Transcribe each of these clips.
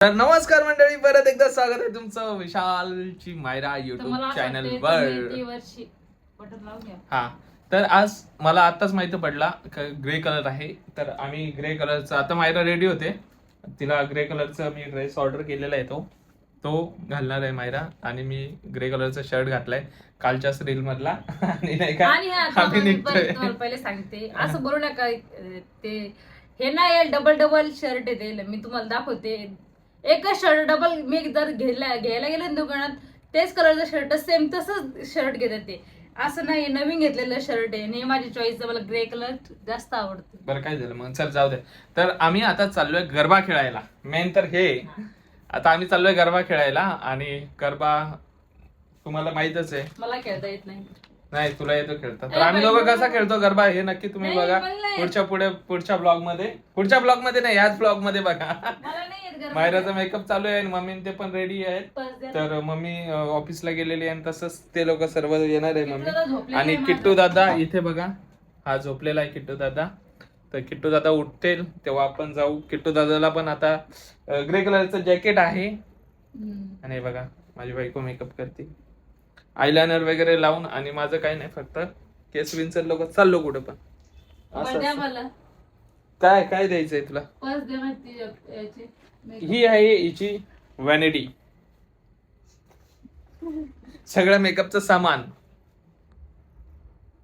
तर नमस्कार मंडळी परत एकदा स्वागत आहे तुमचं विशालची मायरा युट्यूब चॅनल वर. हा तर आज मला आताच माहिती पडला ग्रे कलर आहे. तर आम्ही ग्रे कलरचा आता मायरा रेडी होते. तिला ग्रे कलरचा मी ड्रेस ऑर्डर केलेला आहे तो. तो घालणार आहे मायरा. आणि मी ग्रे कलरचा शर्ट घातलाय कालच्याच रील मधला. आणि नाही का आम्ही निघतोय. पहिले सांगते. असं बोलू नका ते हे ना डबल डबल शर्ट येते मी तुम्हाला दाखवते. एकच शर्ट डबल मी जर घ्यायला घ्यायला गेले ना दुकानात तेच कलरचं शर्ट सेम तसंच शर्ट घेतात ते. असं नाही नवीन घेतलेलं शर्ट आहे. आणि माझी चॉईस मला ग्रे कलर जास्त आवडते. बरं काय झालं? मग चल जाऊ दे. तर आम्ही आता चाललोय गरबा खेळायला. मेन तर हे. आता आम्ही चाललोय गरबा खेळायला आणि गरबा तुम्हाला माहितच आहे. मला खेळता येत नाही. नाही तुला येतो खेळता. तर आम्ही दोघं कसा खेळतो गरबा? हे नक्की तुम्ही नाही, बघा. नाही. पुढच्या पुढे पुढच्या ब्लॉगमध्ये पुढच्या ब्लॉगमध्ये नाही याच ब्लॉगमध्ये बघा. गरबा. मायराचा मेकअप चालू आहे आणि मम्मी ते पण रेडी आहेत. तर मम्मी ऑफिसला गेलेली आहे आणि तसंच ते लोक सर्व येणार आहे मम्मी. आणि किट्टू. दादा इथे बघा. हा झोपलेला आहे किट्टू दादा. तर किट्टू दादा उठतील तेव्हा आपण जाऊ. किट्टू दादाला पण आता ग्रे कलरचं जॅकेट आहे. आणि बघा माझी बायको मेकअप करते. आयलायनर वगैरे लावून आणि माझं काही नाही फक्त केस विन्सर लोक चाललो कुठे पण. असं काय काय द्यायचंय तुला? ही आहे हिची व्हॅनिटी सगळं मेकअपचं सामान.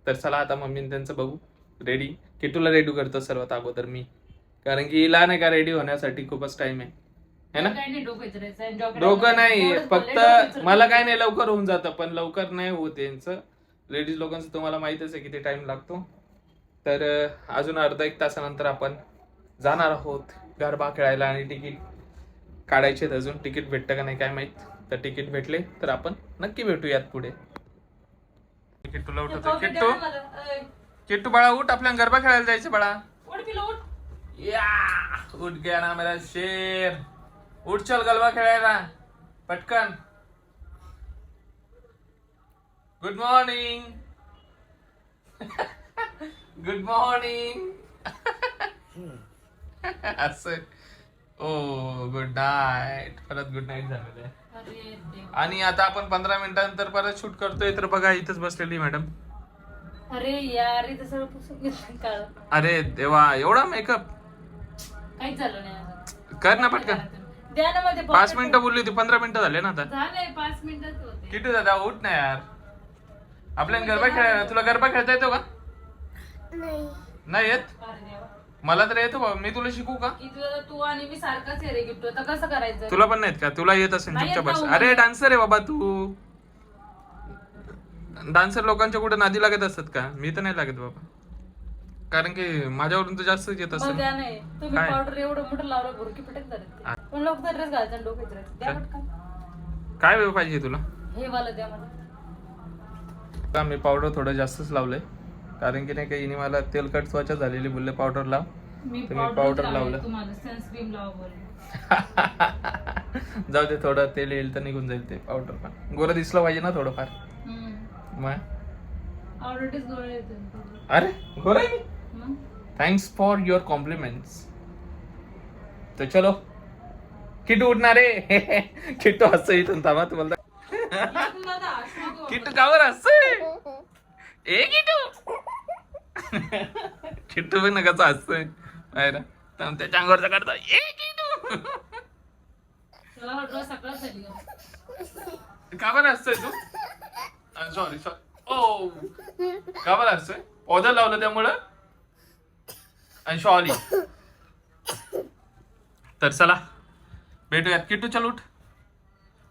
तर चला आता मम्मी त्यांचं बघू. रेडी किटूला रेडी करतो सर्वात अगोदर मी. कारण की हिला नाही का रेडी होण्यासाठी खूपच टाइम आहे. है ना? डोकं नाही. फक्त. मला काय नाही लवकर होऊन जातं पण लवकर नाही होत यांचं. लेडीज लोकांचं तुम्हाला माहितच आहे किती टाइम लागतो. तर अजून अर्धा एक तासानंतर आपण जाणार आहोत. गरबा खेळायला आणि तिकीट काढायचे अजून. तिकीट भेटतं का नाही काय माहीत. तर तिकीट भेटले तर आपण नक्की भेटूयात पुढे. तिकीट तुला उठवतो किट्टू बाळा उठ आपल्या गरबा खेळायला जायचं बाळा. या! उठ गया ना मेरा शेर. उठ चल गलबा खेळायला. पटकन. गुड मॉर्निंग गुड मॉर्निंग असं ओ गुड नाईट परत गुड नाईट झालेलं आहे. आणि आता आपण पंधरा मिनिटानंतर परत शूट करतोय तर बघा इथंच बसलेली मॅडम अरे यार इथं सगळं पुसून घेतलं काळ अरे देवा एवढा मेकअप काहीच झालं नाही. कर ना पटकन. द्या ना मध्ये पाच मिनिटं बोलली होती पंधरा मिनिटं झाले ना आता. पाच मिनिटच होते. किती दादा उठ ना यार. आपल्याला गरबा खेळायला तुला गरबा खेळता येतो का? नाही. येत. मला तर येतो बाबा मी तुला शिकू का? तू आणि मी सारखाच आहे रे गिफ्ट. आता कसं करायचं? तुला पण नाहीत का? तुला येत असेल नाही येत चुपचाप बस. ना, अरे. डान्सर आहे बाबा तू. डान्सर लोकांच्या कुठे नादी लागत असतात का? मी तर नाही लागत बाबा. कारण की माझ्यावरून तर जास्तच येत मग असेल. द्या नाही. तुम्ही काय? पावडर एवढं मोठं लावलं भरकी पटक आ. झालं पण लोक तर ड्रेस घालायचा डोकं विचारायचं द्या काय? पटकन. काय वेळ पाहिजे तुला? हे वाला द्या मला. का मी पावडर थोडं जास्तच लावलंय. कारण की नाही का हिने मला तेलकट त्वचा झालेली बोलले पावडर लाव. मी तुम्ही powder लावलंय लावलं. तुम्हाला सनस्क्रीन लावा बोलले. जाऊ दे थोडं तेल येईल तर निघून जाईल ते पावडर पण. गोरं दिसलं पाहिजे ना थोडंफार. मग? ऑलरेडीच गोळे येते अरे गोरा आहे मी? मग? थँक्स फॉर युअर कॉम्प्लिमेंट्स तर चलो. किट्टू उठणार रे किट्टू हसतो इथून थांबा तुम्हाला असं नको. किट्टू कावर हसतोय ए किट्टू किट्टू पण नका हसतोय बाहेर त्याच्या अंगावरचा काढतो. ए झाली का? का बरं हसतोय तू? सॉरी सॉरी ओ. का बरं हसतोय? पौधा लावलं त्यामुळं? आणि शॉली तर चला भेटूयात. किट्टू चल उठ.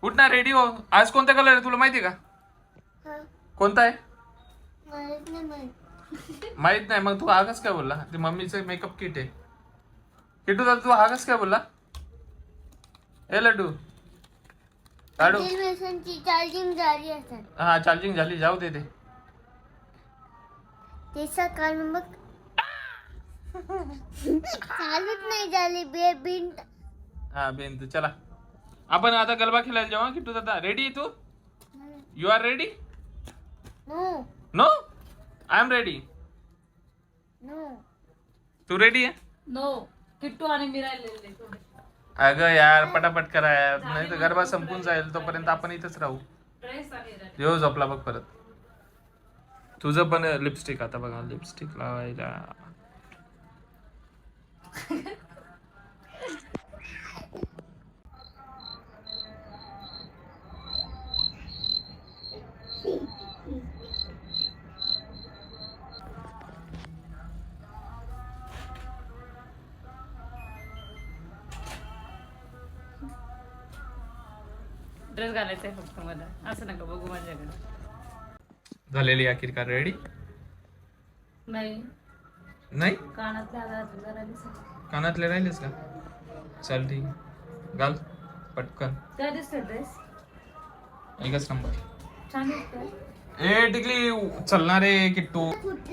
उठ ना रेडी हो. आज कोणता कलर आहे तुला माहिती आहे का? कोणता आहे? माहीत नाही मग तू आगच काय बोलला? ते मम्मीचं मेकअप किट आहे. किट्टू दादा तू आगच काय बोलला? ए लड्डू. लाडू. चार्जिंग झाली हा चार्जिंग झाली जाऊ दे ते. सकाळ मग चालूच नाही झाली बे बिंट हा बेन तू चला. आपण आता गलबा खेळायला जेव्हा किट्टू दादा. Ready Tu? You are ready no no I'm ready no Tu ready आहे? नो किट्टू आणि मी राहिलेले थोडे अगं यार पटापट करा यार. नाही तर गरबा संपून जाईल तोपर्यंत आपण इथंच राहू. ड्रेस आणि येऊ झोपला बघ परत. तुझं पण लिपस्टिक आता बघा लिपस्टिक लावायला. ड्रेस घालायचा आहे फक्त मला. असं नका बघू माझ्याकडे. झालेली अखेर का रेडी नाही. नाही? कानातले राहिलेस का? चल ठीक. घाल पटकन. काय दिसतो ड्रेस एकच नंबर छान दिसतोय. ए टिकली चलणार आहे किट्टू. फुट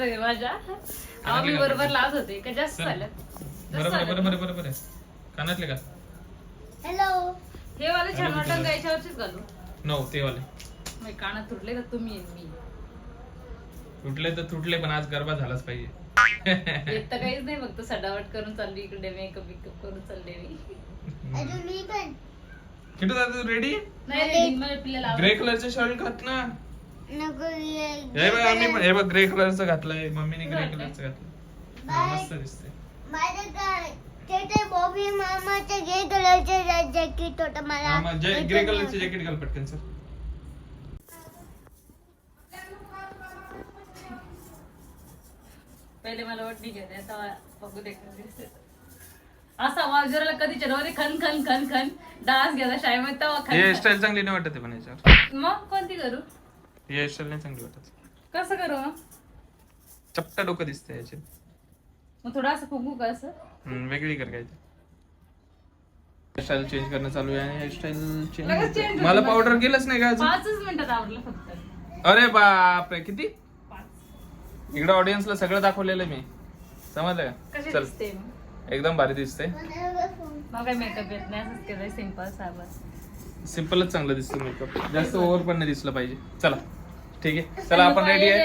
होते माझ्या. अहो, मी बरोबर लावत होते का जास्त झालं? बरोबर बरोबर बरोबर आहे. कानातले का? हॅलो हे वाले छान वाटत का याच्यावरचीच घालू. नो ते वाले. मी कानात तुटले का तुम्ही आणि मी? तुटले तर तुटले पण आज गरबा झालाच पाहिजे. येत तर काहीच नाही फक्त सजावट करून चालली इकडे मेकअप बिकअप करून चालले मी. अजून मी पण. किटू दादा तू रेडी नाही रे मला पिल्ला ग्रे कलरचे शर्ट घात ना. हे बघ आम्ही पण हे बघ ग्रे कलरचं घातलंय. मम्मीने ग्रे कलरचं घातलं हा. मस्त दिसते माझं काय ते ते बॉबी मामाचं ग्रे कलरचं जॅकेट होतं मला. ग्रे कलरचे जॅकेट घाल पटकन सर. पहिले मला वाटणी घेते आता बघू दे कधी दिसते. असा वाजराला कधी चढवले खन खन खन खन डान्स घ्यायचा शाळेमध्ये तेव्हा हे खन. चांगली नाही वाटत आहे पण याच्यावर. मग कोणती करू? हेअरस्टाईल नाही चांगली वाटत. कसं करू? मग चपटा डोकं दिसतंय याचे. मग थोडं असं फुगू का असं? हम्म, वेगळी कर काय हेअरस्टाईल चेंज करणं चालू आहे आणि हेअरस्टाईल लगेच चेंज होते मला माझं. पावडर गेलंच नाही का अजून? पाचच मिनिटात आवडलं फक्त. अरे बापरे किती? पाच. इकडे ऑडियन्सला सगळं दाखवलेलं आहे मी. समजलं का? कशी चल. दिसते? मग? एकदम भारी दिसतंय. मग काय मेकअप येत नाही असंच केलंय सिंपल साबण. सिम्पलच चांगलं दिसतं मेकअप जास्त ओव्हर पण नाही दिसलं पाहिजे. चला. ठीक आहे. चला आपण रेडी आहे.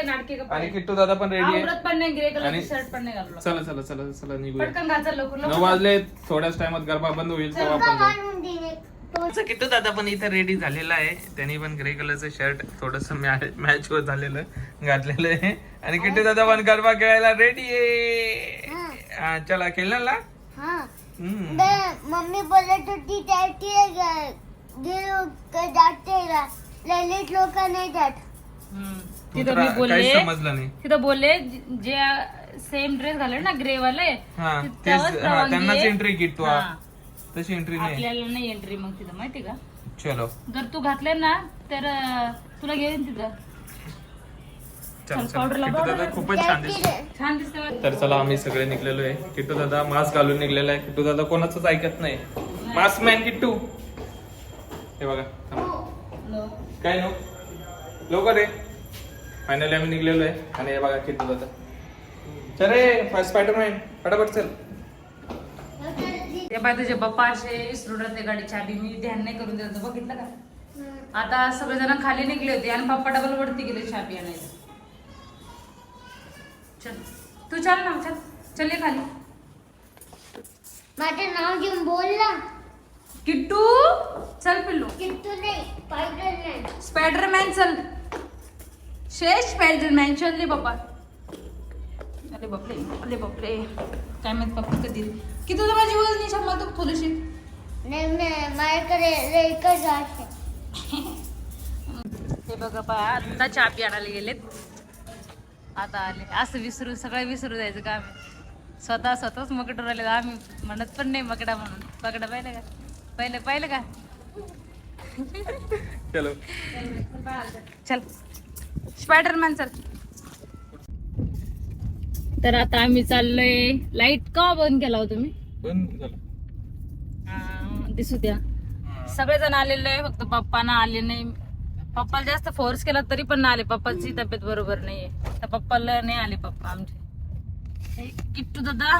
आणि किट्टू दादा पण रेडी आहे. आवडत पण नाही ग्रे कलर आणि- शर्ट पण नाही घालू चला चला चला चला निघूया. पटकन घाल चल लवकर नऊ वाजले थोड्याच टाइमात गरबा बंद होईल तेव्हा आपण किट्टू दादा पण इथं रेडी झालेला आहे. त्यांनी पण ग्रे कलरचं शर्ट थोडस मॅच होत झालेलं घातलेलं आहे. आणि किट्टू दादा पण गरबा खेळायला रेडी आहे. हा, चला खेळणार ना? हा. मम्मी बोलत होती जाते ललित लोक नाही जात. तिथं मी बोलले समजलं नाही. तिथं बोलले जे- सेम ड्रेस घाले ना ग्रे वाले हा ते- हा त्यांनाच आहे. एंट्री किट्टू हा. तशी एंट्री नाही. आपल्याला नाही एंट्री मग तिथं माहिती का? चलो. जर तू घातले ना तर तुला घेईन तिथं. दादा खूपच छान दिसतो छान दिसते बघ. तर चला आम्ही सगळे निघलेलो आहे. किट्टू दादा मास्क घालून निघलेला आहे. किट्टू दादा कोणाचंच ऐकत नाही. Mask man Kittu. हे बघा. लो. काय नो? लवकर रे फायनली आम्ही निघलेलो आहे. आणि हे बघा किट्टू दादा चल रे स्पायडरमॅन फटाफट चल. ते बाय तुझे बाप्पा असे विसरून राहते गाडी चाबी मी ध्यान नाही करून देत होतो, बघितलं का? आता सगळेजण खाली निघले होते आणि पप्पा डबल वरती गेले चाबी आणायला. चल. तू चल ना चल. चल ये खाली. माझं नाव घेऊन बोलला किट्टू चल पिल्लू. किट्टू नाही स्पायडरमॅन. स्पायडरमॅन चल. शेष स्पायडरमॅन चल रे बाप्पा अरे बापरे अरे बापरे. काय माहीत पप्पा कधी. की तुझं माझी वजनी तू थोडीशी. नाही नाही माझ्याकडे एकच आहे. हे बघा पा आता चहा आणायला गेलेत. आता आले. असं विसरू सगळं विसरू जायचं का आम्ही? स्वतः स्वतःच मकड राहिले. आम्ही म्हणत पण नाही मकडा म्हणून. पकडा पाहिलं का? पहिले पाहिलं का? चलो चल. स्पायडरमॅन चल तर आता आम्ही चाललोय. लाइट का बंद केला हो तुम्ही? बंद झालं. दिसू द्या. सगळेजण आलेले आहे फक्त पप्पाना आले नाही. पप्पाला जास्त फोर्स केला तरी पण नाही आले. पप्पाची तब्येत बरोबर नाहीये. तर पप्पाला नाही आले पप्पा आमचे. हे किट्टू दादा.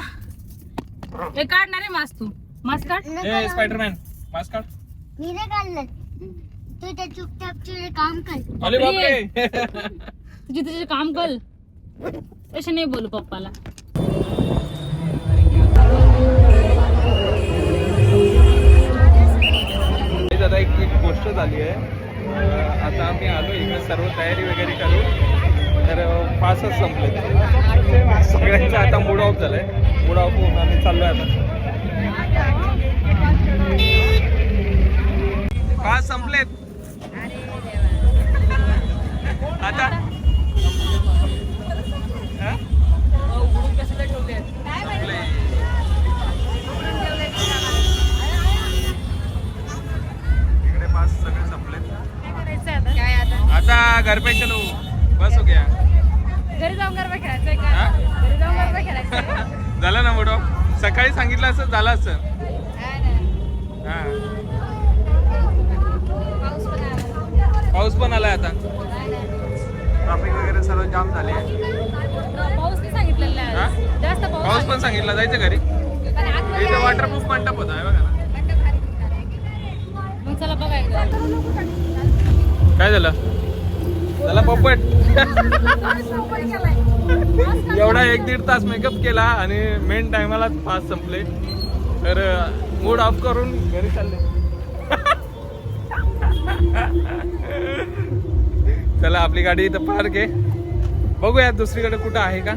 हे काढणार आहे मास्क तू. मास्क काढ. ए स्पायडरमॅन मास्क काढ. मी नाही काढलं तू त्या चुपचाप तुझे काम कर. अरे बापरे. तुझे तुझे काम कर. तसे नाही बोलू पप्पाला. हे दादा एक एक गोष्ट झाली आहे. आता आम्ही आलो इकडे सर्व तयारी वगैरे करू. तर पासच संपले. सगळ्यांचा आता मूड ऑफ झालाय. मूड ऑफ होऊन आम्ही चाललोय आता. पास संपलेत. आता? हा? इकडे पास सगळे संपले आता घर पे चलो. बस हो गया. घरी जाऊन गरबा खेळायचंय? घरी जाऊन गरबा खेळायचंय झालं ना मोठं? सकाळी सांगितलं असं झालं असं. हा. पाऊस पण आलाय आता. जाम झाली. पाऊस नाही सांगितलेला आहे. हा? आज. जास्त पाऊस पाऊस पण सांगितलं जायचं घरी. पण आतमध्ये इथं वॉटरप्रूफ मंडप होता बघा ना. मग चला बघा एकदा. काय झालं? झाला पोपट. एवढा एक दीड तास मेकअप केला आणि मेन टायमाला पास संपले. तर मूड ऑफ करून घरी चालले. चला आपली गाडी इथं पार्क आहे. बघूया दुसरीकडे कुठं आहे का?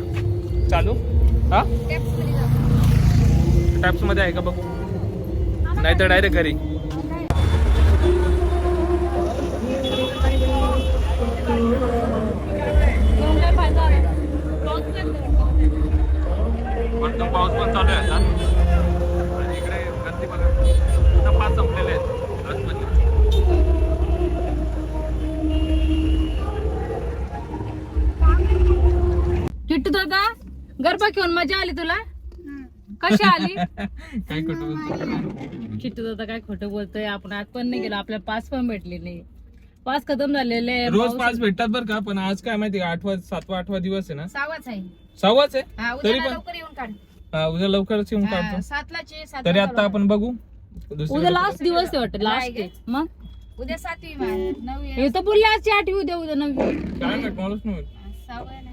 चालू? हा? टॅप्समध्ये आहे का बघू? नाही तर डायरेक्ट घरी पाऊस पण चालू आहे. दादा गरबा घेऊन मजा आली तुला? कशी आली? काय कुठं किट्टू दादा काय खोटं बोलतोय? आपण आज पण नाही गेलो आपल्याला पास पण भेटले नाही. पास खतम झालेले आहे. रोज पाऊस- पाच भेटतात बरं का पण आज काय माहिती का आठवा सातवा आठवा दिवस आहे ना? सहावाच आहे. सहावाच आहे? हा, तरी उद्या पण लवकर येऊन काढ. हा, उद्या लवकरच येऊन हा, काढतो. सातलाचे सात तरी आता आपण बघू. उद्या लास्ट दिवस आहे वाटतं लास्ट नाही आहे. मग? उद्या सातवी मान नववी हे तर बोलले आजची आठवी उद्या उद्या नववी. काय टेक्नॉलॉजी नाही सहावा आहे ना.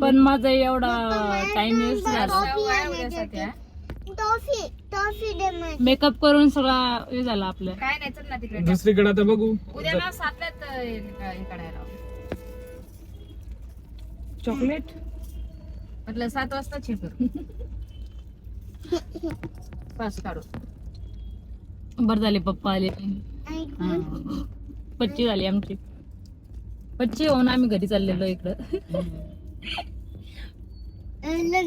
पण माझा एवढा टाइम वेस्ट झाला. मेकअप करून सगळा हे झाला आपलं. काय नाही चल ना तिकडे. दुसरीकडे आता बघू. उद्या ना सातल्यात चॉकलेट म्हटलं सात वाजता चेक पास काढू. बर झाले पप्पा आले. पच्ची झाली आमची. पच्ची होऊन आम्ही घरी चाललेलो इकडं.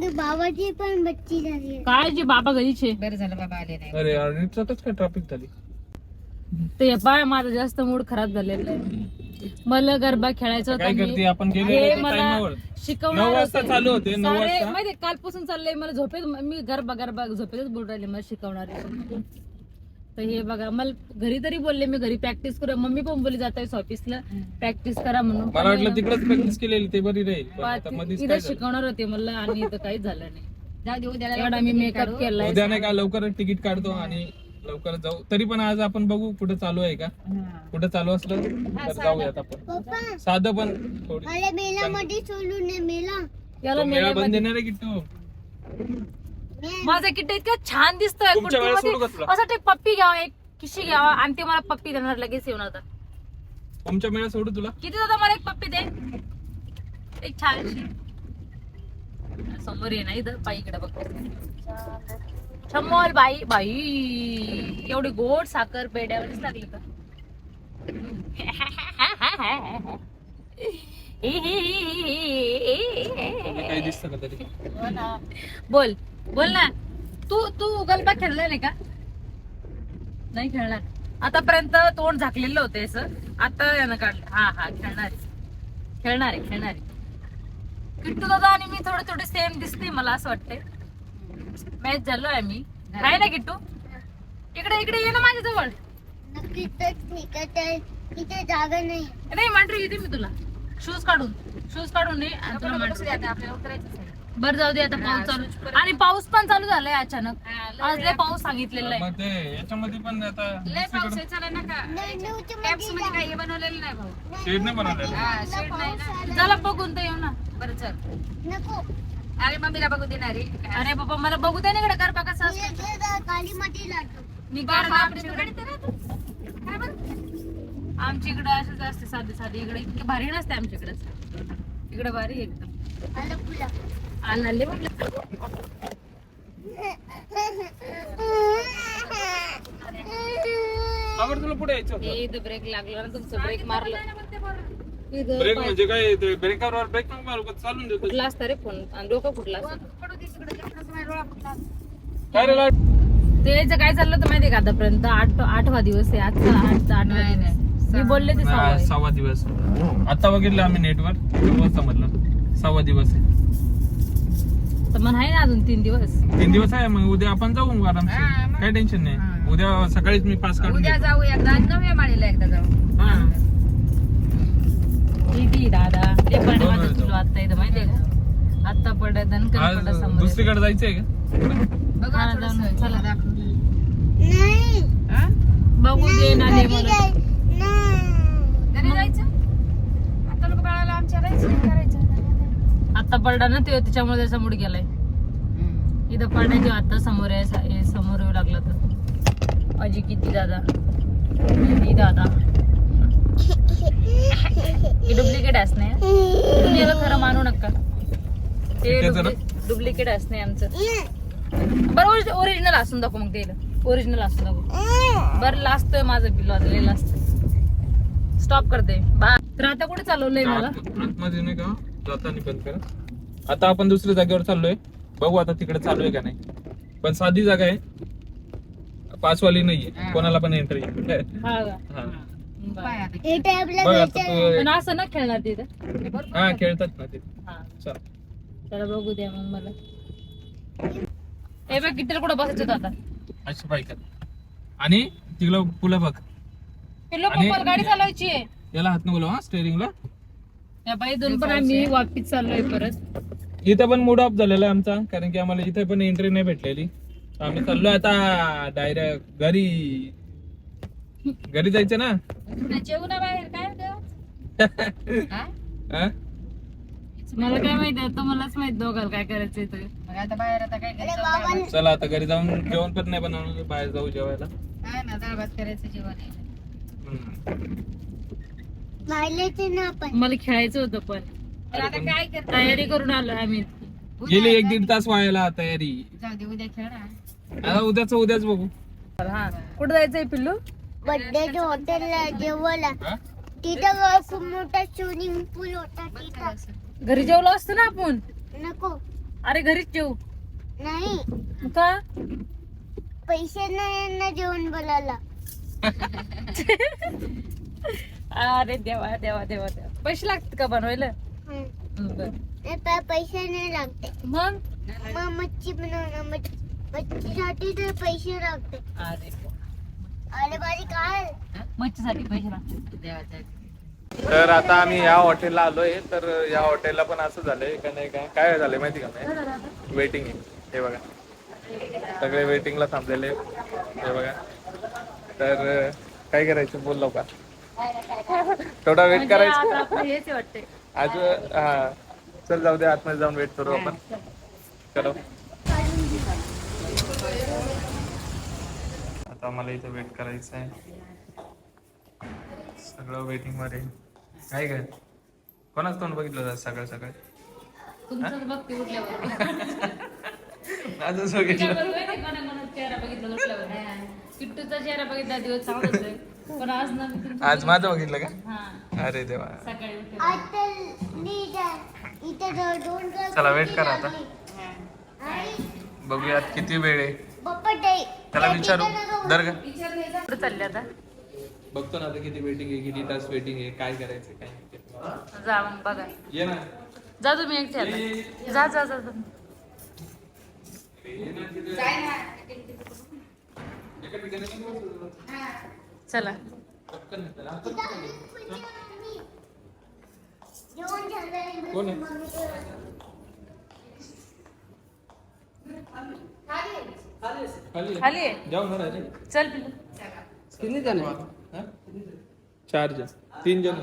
बाबाची पण बच्ची झाली. काय जे बाबा घरीचे बरं झालं बाबा आले नाही. अरे काय ट्रॅफिक झाली? ते पाय माझा जास्त मूड खराब झालेला आहे. मला गरबा खेळायचा काय होता करते? मी आपण गेले हे होते मला टाइमावर शिकवणार नऊ वाजता होते. चालू होते, नऊ सारे- वाजता. माहितीये, कालपासून चाललंय मला झोपेत मी गरबा गरबा झोपेतच बोल राहिले मला शिकवणार तर हे बघा मला घरी तरी बोलले मी घरी प्रॅक्टिस करू. मम्मी पण बोलली जात ऑफिसला प्रॅक्टिस करा म्हणून. मला वाटलं तिकडेच प्रॅक्टिस केलेली ते बरी राहील. इथं झालं? शिकवणार होते मला आणि इथं काहीच झालं नाही. लवकर मेकअप. केलाय. उद्या नाही का लवकरच तिकीट काढतो आणि लवकरच जाऊ. तरी पण आज आपण बघू कुठं चालू आहे का. कुठं चालू असलं तर जाऊयात आपण. साधं पण थोडी याला मेळा बंद देणार आहे की तू? मे- माझा किट्ट इतकं छान दिसतोय तुमच्या वेळेस कुर्तीमध्ये. सोडू का तुला? असं ते पप्पी घ्यावा एक किशी घ्यावा आणि ते मला पप्पी देणार लगेच येऊन आता तुमच्या मेळा सोडू तुला किती दादा मला एक पप्पी दे एक छानशी समोर ये ना इथं बाईकडे बघ छमोल बाई बाई एवढी गोड साखर पेड्यावरच लागली का तुला काही दिसतं का तरी हो ना. बोल बोल ना. तू तू गलबा खेळला नाही का? नाही खेळणार. आतापर्यंत तोंड झाकलेलं होतं याचं. आता यानं काढलं हा हा खेळणार आहे. खेळणार आहे खेळणार आहे. किट्टू दादा आणि मी थोडे थोडे सेम दिसते मला असं वाटतंय. मॅच झालो आहे मी. आहे ना किट्टू? इकडे इकडे ये ना माझ्या जवळ इथे जागा नाही. नाही मांडरी येते मी तुला. शूज काढून. शूज काढून आता, आपल्याला उतरायचंच आहे. बरं जाऊ दे आता पाऊस चालू. आणि पाऊस पण चालू झालाय अचानक. आज लय पाऊस सांगितलेला आहे. मग ते याच्यामध्ये पण आता लय पाऊस आहे, चला मध्ये काही बनवलेलं नाही भाऊ. शेड नाही बनवलेलं. हा शेड नाही ना. चला बघून तर येऊ ना. बरं चल. नको. अरे मम्मीला बघू देणार अरे बाबा मला बघू दे ना इकडे गरबा कसा असतो. काली माती लागतो मी? काय बरं? आमची इकडे अशीच असते साधी साधी इकडे इतकी भारी नसते आमच्याकडे. इकडे भारी आहे एकदम. आलं फुला. आणाले म्हटलं खबर तुला पुढे यायचं होतं. हे इथं ब्रेक लागला ना तुमचं ब्रेक मारलं इथं ब्रेक पाय- म्हणजे काय ते ब्रेकवर ब्रेक नको मारू का? चालून देतो फुटला असता रे फोन आणि डोकं फुटला असतं. काय रे लाड? ते याचं काय चाललं होतं माहितीये का आतापर्यंत आठ आठवा दिवस आहे आजचा आठचा आठवा नाही, दिवस. नाही. मी बोलले ते सहावा आहे. सहावा दिवस आता बघितलं आम्ही नेटवर समजलं सहावा दिवस आहे तर मग आहे ना अजून तीन दिवस. तीन दिवस आहे मग उद्या आपण जाऊ हा, आरामशीर. मग. काय टेन्शन नाही. उद्या सकाळीच मी पास काढून उद्या. जाऊ एकदा नव्या माळीला एकदा जाऊ. हा. किती दादा. ते पण माझं तुला आता इथं माहितीये का? आता पडत समोर दुसरीकडे जायचंय का? बघू हा. जाऊन. चला. हा? बघू दे ना दे घरी मला जाय- नाही. घरी जायचं? आता लोक बाळाला आमच्या राहायचं करायचं आता पडला ना ते त्याच्यामुळे त्याचा मूड गेलाय. इथं पडण्याची आता समोर आहे सा- समोर येऊ लागला तर. अजी किती दादा? किती दादा? हे डुप्लिकेट असणे तुम्ही याला खरं मानू नका. ते? डुप्लिकेट असणे आमचं. बरं ओरिजिनल असून दाखव मग ते ओरिजिनल असून दाखव. बरं लाजतोय माझं बिल वाजले लाजतोय स्टॉप करते. बा तर आता कुठे चालवलंय मला? जाताना बंद करा. आता आपण दुसऱ्या जागेवर चाललोय. बघू आता तिकडे चालू आहे का नाही. पण साधी जागा आहे. पासवाली नाहीये. हा. कोणाला पण एंट्री हा. हा. हे. बघ असं ना खेळणार तिथं. हे हा खेळतात ना ते. हा. चल. चला बघू द्या मग मला. हे बघ किती कुठं बसायचं होतं आता? अशी बाईक आणि तिकडं पुला बघ. गाडी चालवायची आहे. याला हात नको हा स्टेअरिंगला या बाई दोन पण आम्ही वापिस चाललोय परत इथं पण मूड ऑफ झालेला आहे आमचा कारण की आम्हाला इथे पण एंट्री नाही भेटलेली आम्ही चाललोय आता डायरेक्ट घरी घरी जायचं ना जेवणा बाहेर काय? हा? हा? मला काय माहिती आता मलाच माहीत दोघाला काय करायचंय ते मग आता बाहेर आता काय करायचं चला आता घरी जाऊन जेवण पण नाही बनवणार बाहेर जाऊ जेवायला काय ना डाळ भात करायचं जेवण आहे. हम्म. ना आपण. मला खेळायचं होतं पण. तर आता काय करता तयारी करून आलो आम्ही. गेली एक दीड तास व्हायला तयारी. जाऊ दे उद्या खेळ ना आता उद्याच उद्याच बघू. हा. कुठं जायचंय पिल्लू? बर्थडेच्या हॉटेलला जेवायला हा? तिथं खूप मोठा स्विमिंग पूल होता तिथं. घरी जेवलो असतो ना आपण? नको. अरे घरीच जेऊ. नाही. का? पैसे नाही ना जेवण बोलायला. अरे देवा देवा देवा देवा. पैसे लागतात का बनवायला? हं. बरं. नाही, पै- पैसे नाही लागते. मग? मग मच्छी बनवणं मच्छ- मच्छीसाठी तर पैसे लागते. अरे अरे बारी काय? मच्छीसाठी पैसे लागतात. देवाचं. तर आता आम्ही या हॉटेलला आलोय. तर या हॉटेलला पण असं झालंय का नाही का? काय झालंय माहिती का नाही? वेटिंग आहे. हे बघा. सगळे वेटिंगला थांबलेले हे बघा. तर काय करायचं? बोल का थोडा वेट करायचं. हेच वाटते आज हा. चल जाऊ दे आतमध्ये जाऊन वेट करू आपण. चलो. आता मला इथे वेट करायचं आहे. सगळं वेटिंगमध्ये काय काय कोणाच तोंड बघितलं जात सकाळ सकाळ? आजच बघितलं. चेहरा बघितला चेहरा बघितला दिवस. पण आज ना मी तुमचा- आज माझं बघितलं का? हा. अरे देवा. सकाळी आता इथं दोन चला, wait करा आता. लागले. बघूयात किती वेळ आहे. पप्पा ते- त्याला विचारू. दर का कुठं चालले आता? बघतो ना आता किती वेटिंग आहे किती तास वेटिंग आहे काय करायचं काय नाही. जा मग बघा. ये ना. जा तुम्ही एकटे आता. जा जा जा. खाली खाली चल किती जण? चार जण तीन जण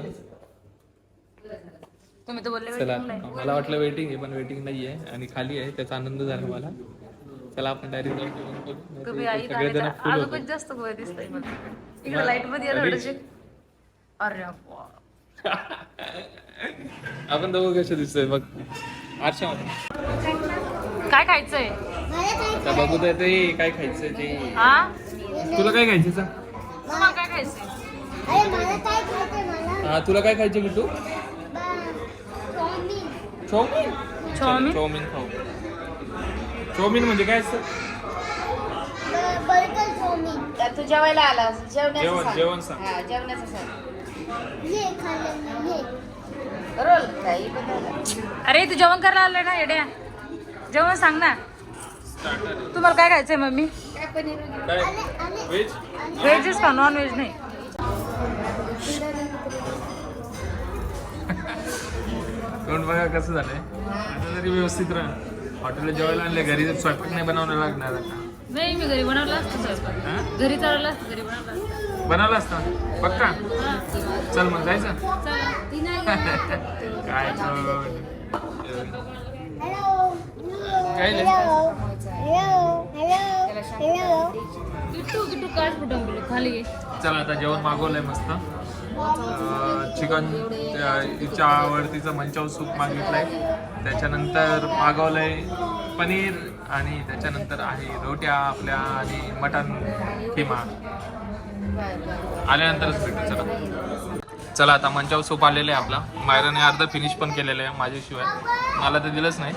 तुम्ही तर बोलले चला. मला वाटलं वेटिंग आहे पण वेटिंग नाही आहे आणि खाली आहे त्याचा आनंद झाला मला. चला आपण डायरेक्ट जाऊन जेवण करू. आई सगळेजण फुल होतो जास्त गोळ दिसतंय मला. इकडे लाइटमध्ये आहे Rich. थोडेसे. अरे वा. आपण दोघं कसे दिसतोय बघ. आरशामध्ये काय खायचंय? आता बघू दे ते काय खायचंय ते. हा तुला काय खायचं सांग. तुम्हाला काय खायचंय? हा तुला काय खायचं किट्टू बा- chow mein chow mein chow mein? Chow mein खाऊ. चाऊमिन म्हणजे काय असतं? ब- बर्गर चाऊमिन तू जेवायला आला? जेवण जेवण्याचं जेवण सांग. हा जेवण्याचं सांग. हे खाल्लं मी हे रोल काही पण झालं. अरे तू जेवण करायला आलोय ना येड्या. जेवण सांग ना. तुम्हाला काय खायचंय मम्मी? काय पनीर वगैरे? काय? आले आले. व्हेज व्हेजच का नॉन व्हेज नाही. तोंड बघा कसं झालंय. आता तरी व्यवस्थित राहा. हॉटेलला जेवायला आणले घरी तर स्वयंपाक नाही बनवणं लागणार आता. नाही मी घरी बनवलं असतं स्वयंपाक. हा? घरी चालवलं असतं घरी बनवलं असतं. बनवलं असतं? पक्का? हा. चल मग जायचं? चला. काय तो- हॅलो काय लय? Hello hello hello hello Kittu Kittu काच फुटून गेलो खाली. चला आता जेवण मागवलंय मस्त. चिकन हिच्या आवडतीचं मंचाव सूप मागितलंय. त्याच्यानंतर मागवलंय पनीर आणि त्याच्यानंतर आहे रोट्या आपल्या आणि मटन किमा आल्यानंतरच भेटू चला. चला आता मंचाव सूप आलेलं आहे आपला. मायराने अर्ध फिनिश पण केलेलं आहे माझ्याशिवाय. मला तर दिलंच नाही.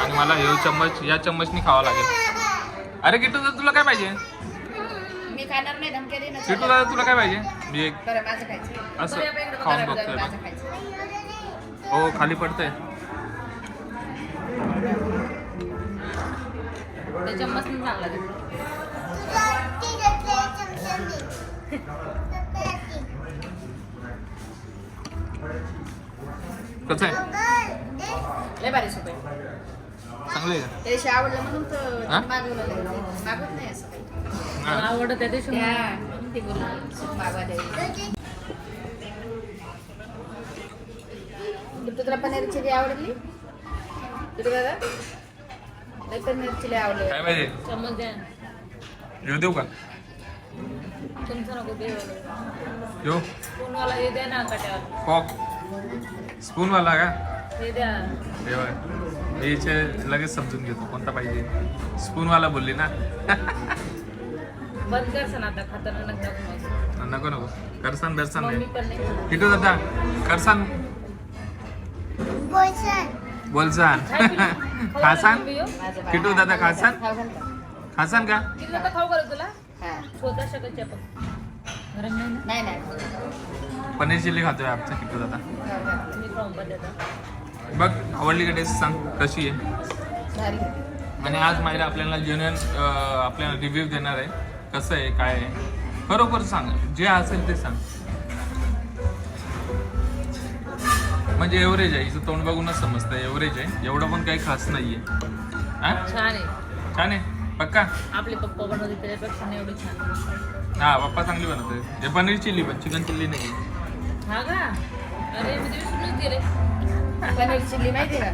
आणि मला हे चम्मच या चम्मचनी खावं लागेल. अरे किटू तर तुला काय पाहिजे? मी खाणार नाही धमक्या देणार किट्टू दादा तुला काय पाहिजे मी एक बरं माझं खायचं असं खाऊन बघतोय माझं. खायचं हो खाली पडतंय ते चम्मच नाही चांगला दिसतो. कसं आहे लय भारी सूप आहे चांगलं आहे का त्या दिवशी आवडलं म्हणून तर हा? मागवलं नाही. मागवत नाही असं काही. आवडत त्या दिवशी तुला पनीर चिली आवडली? तुला दादा? लय पनीर चिली आवडली. काय पाहिजे चम्मच द्या. येऊ देऊ का? तुमचं नको दे येऊ. स्पूनवाला हे द्या ना काट्यावर. फॉक स्पूनवाला का? हे द्या. इथे लगेच समजून घेतो. कोणता पाहिजे? स्पूनवाला बोलली ना. बंद करसान आता खाताना नका. नको नको. करसान दर्शन. किटू दादा करसान. बोलसान. खासान. किटू दादा खासान? खासान का? खाऊ तुला? हा. पनीर चिल्ली खातोय आमचा किटू दादा. बघ आवडली का टेस्ट सांग कशी आहे? भारी. आणि आज माहिती आपल्याला जेन्युअन आपल्याला रिव्ह्यू देणार आहे. कसं आहे काय आहे बरोबर सांग. जे असेल ते सांग. म्हणजे एव्हरेज आहे हिचं तोंड बघूनच समजतं. एव्हरेज आहे. एवढं पण काही खास नाहीये. हा? छान आहे. छान आहे. पक्का? आपले पप्पा बनवते त्याच्यापेक्षा नाही एवढी छान हा पप्पा चांगली बनवते हे पनीर चिल्ली पण चिकन चिल्ली नाही हा का? अरे मी ते विसरूनच गेले पनीर चिल्ली माहिती का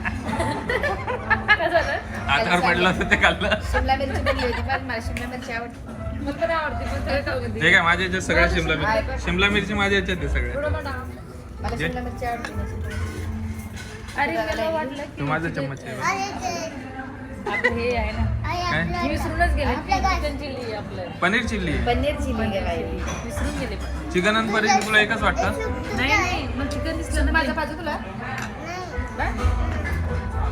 काय झालं? आधार पडलं तर ते खाल्लं. शिमला मिरची बनली होती पण मला शिमला मिरची आवडते हे काय माझ्या याच्यात सगळ्या शिमला मिरची शिमला मिरची माझ्या याच्यात आहे सगळ्या. थोडं मोठा मला जे? शिमला मिरची आवडते ना. अरे मला वाटलं की तू माझा चम्मच आहे आपलं हे आहे ना. मी विसरूनच गेले. चिकन चिल्ली आपलं. पनीर चिल्ली. पनीर चिल्ली गेलाय विसरून गेले पण. चिकन आणि पनीर तुला एकच वाटतं? नाही नाही. मग चिकन दिसलं ना माझा माझं पाहिजे तुला?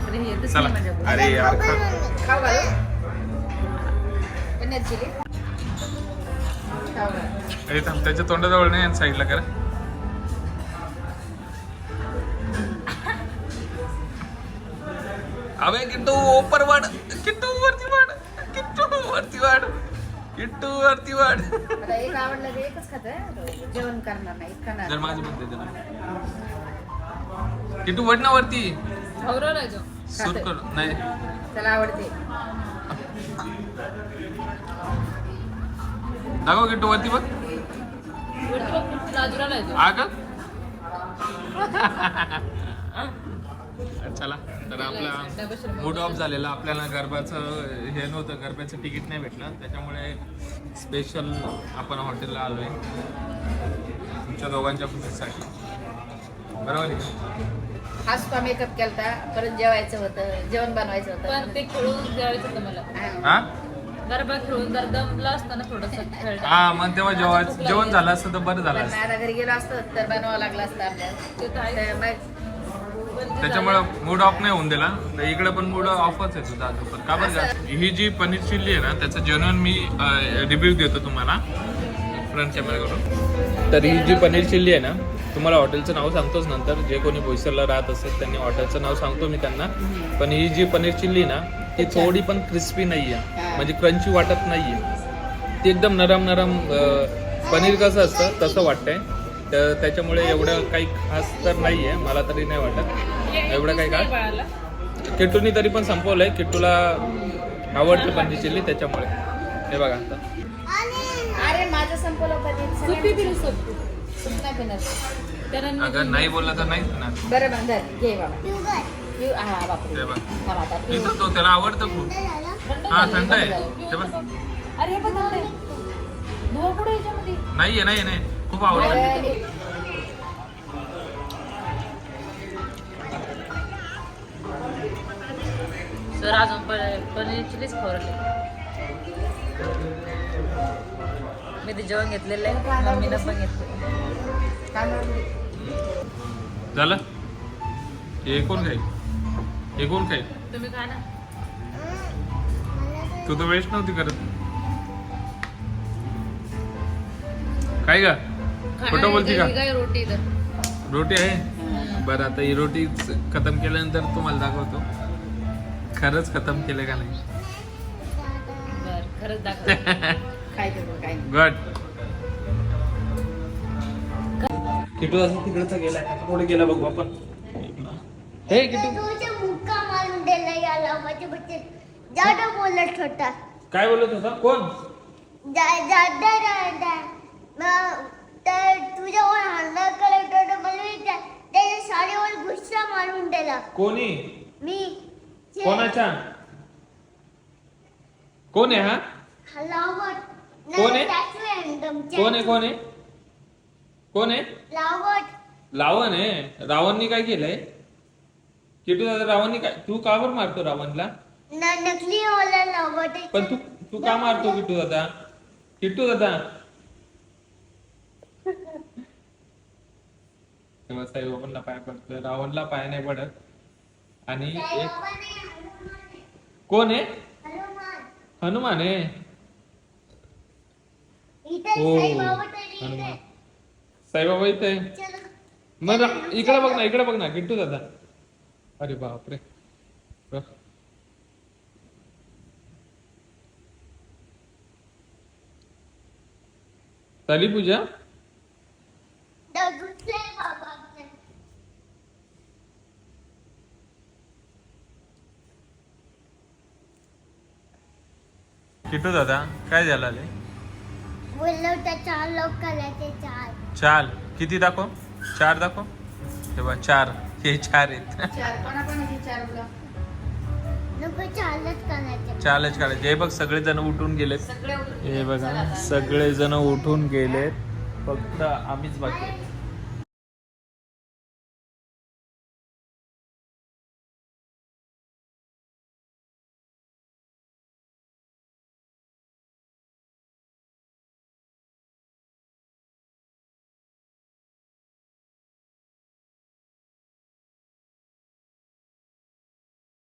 अरे हे चला. माझ्या अरे यार खा खाऊ घालू पनीर घाल अरे थांब त्याच्या तोंडाजवळ नाही आणि साईडला करा. अबे किट्टू ओपर वाढ. किट्टू वरती वाढ. किट्टू वरती वाढ. किट्टू वरती वाढ. एक आवडलं ते एकच खात जेवण करणार नाही खाणार. जर माझं म्हणते त्याला किट्टू वड ना वरती. सूट कर. नाही. त्याला आवडते. दाखव किट्टू वरती बघ. हा का चला तर आपला मूड ऑफ झालेला. आपल्याला गरबाचं हे नव्हतं गरब्याचं तिकीट नाही भेटलं. त्याच्यामुळे स्पेशल आपण हॉटेलला आलोय. तुमच्या दोघांच्या खुशीसाठी. बरोबर आहे का? हा सुद्धा मेकअप केलता परत जेवायचं होतं जेवण बनवायचं पण होतं ते खेळून द्यायचं होतं मला. गरबा खेळून जर दमला असताना थोडस खेळता हा मग तेव्हा जेव्हा जेवण झालं असतं तर बरं झालं असतं. आता घरी गेलो असतो तर बनवावं लागलं असतं आपल्याला. त्याच्यामुळे. मूड ऑफ नाही होऊन दिला. तर इकडे पण मूड ऑफच आहे तुझा आता पण का बरं का? ही जी पनीर चिल्ली आहे ना त्याचं जेन्युअन मी रिव्ह्यू देतो तुम्हाला. फ्रंट कॅमेराकडून तर ही जी पनीर चिल्ली आहे ना तुम्हाला हॉटेलचं नाव सांगतोच नंतर. जे कोणी बोईसरला राहत असेल त्यांनी हॉटेलचं नाव सांगतो मी त्यांना. पण ही जी पनीर चिल्ली ना ती थोडी पण क्रिस्पी नाही आहे हा. म्हणजे क्रंची वाटत नाही आहे ती एकदम नरम नरम पनीर कसं असतं तसं वाटतंय. तर त्याच्यामुळे एवढं काही खास तर नाही आहे मला तरी नाही वाटत. एवढं काही का. किट्टूनी तरी पण संपवलंय. किट्टूला आवडते पनीर चिल्ली त्याच्यामुळे. हे बघा आता. अरे माझं संपलं पनीर. सूप पी पिली सूप. सूप नाही बोलला तर नाही ना बरं घे बाबा. पिऊ हा बापरे बघ हा पिऊ इथं तो त्याला आवडतं खूप. थंड हा झालं, थंड आहे. झालं. ते बघ. अरे हे बघ थंड आहे. धुवा कुठे याच्यामध्ये? नाहीये नाही नाही खूप आवडतं. अरे, सर अजून पण पनीर चिलीच खवरले मी ते जेवण घेतलेलं आहे. मम्मीनं पण घेतलं झालं? हे कोण खाईल? हे कोण खाईल? तुम्ही खा ना. तू तर वेस्ट नव्हती करत. काय का? खोटं बोलती का? काय रोटी आहे? बरं आता ही रोटी खतम केल्यानंतर तुम्हाला दाखवतो. खरंच खतम केलं का नाही? बर खरंच दाखव. गट. किटू असं तिकडचा गेलाय. आता पुढे गेला बघू आपण. हे किटू. माझ्या बच्चे. जादा बोलत होता काय बोलत होता? कोण? जा- जादा तर तुझ्यावर हल्ला करत होता मला त्याच्या साडीवर गुस्सा मारून दिला. कोणी? मी. कोणाच्या? कोण आहे हा? लावट कोण आहे? कोण आहे कोण आहे? कोण आहे? लावट रावण आहे. रावणनी काय केलंय? किटू दादा रावणनी काय? तू का बरं मारतो रावणला न नकली. पण तू तू का मारतो किट्टू दादा किट्टू दादा तेव्हा साईबाबांना पाय पडतोय. रावणला पाय नाही पडत. आणि एक. कोण आहे? हनुमान. हनुमान आहे. हो. हनुमान. साईबाबा इथे आहे. मग रा- इकडे बघ ना इकडे बघ ना किट्टू दादा अरे बापरे बघ. झाली पूजा. किट्टू दादा काय झालं आले? बोललो चार लोक करायचे चार. चार. किती दाखव? चार दाखव? चार. हे चार आहेत चार कोणाकोणाची चार मुलं नको चारच करायचे चारच काढायचे हे बघ सगळेजण उठून गेलेत सगळे हे. बघा चला आता. सगळेजण उठून गेलेत फक्त आम्हीच बाकी.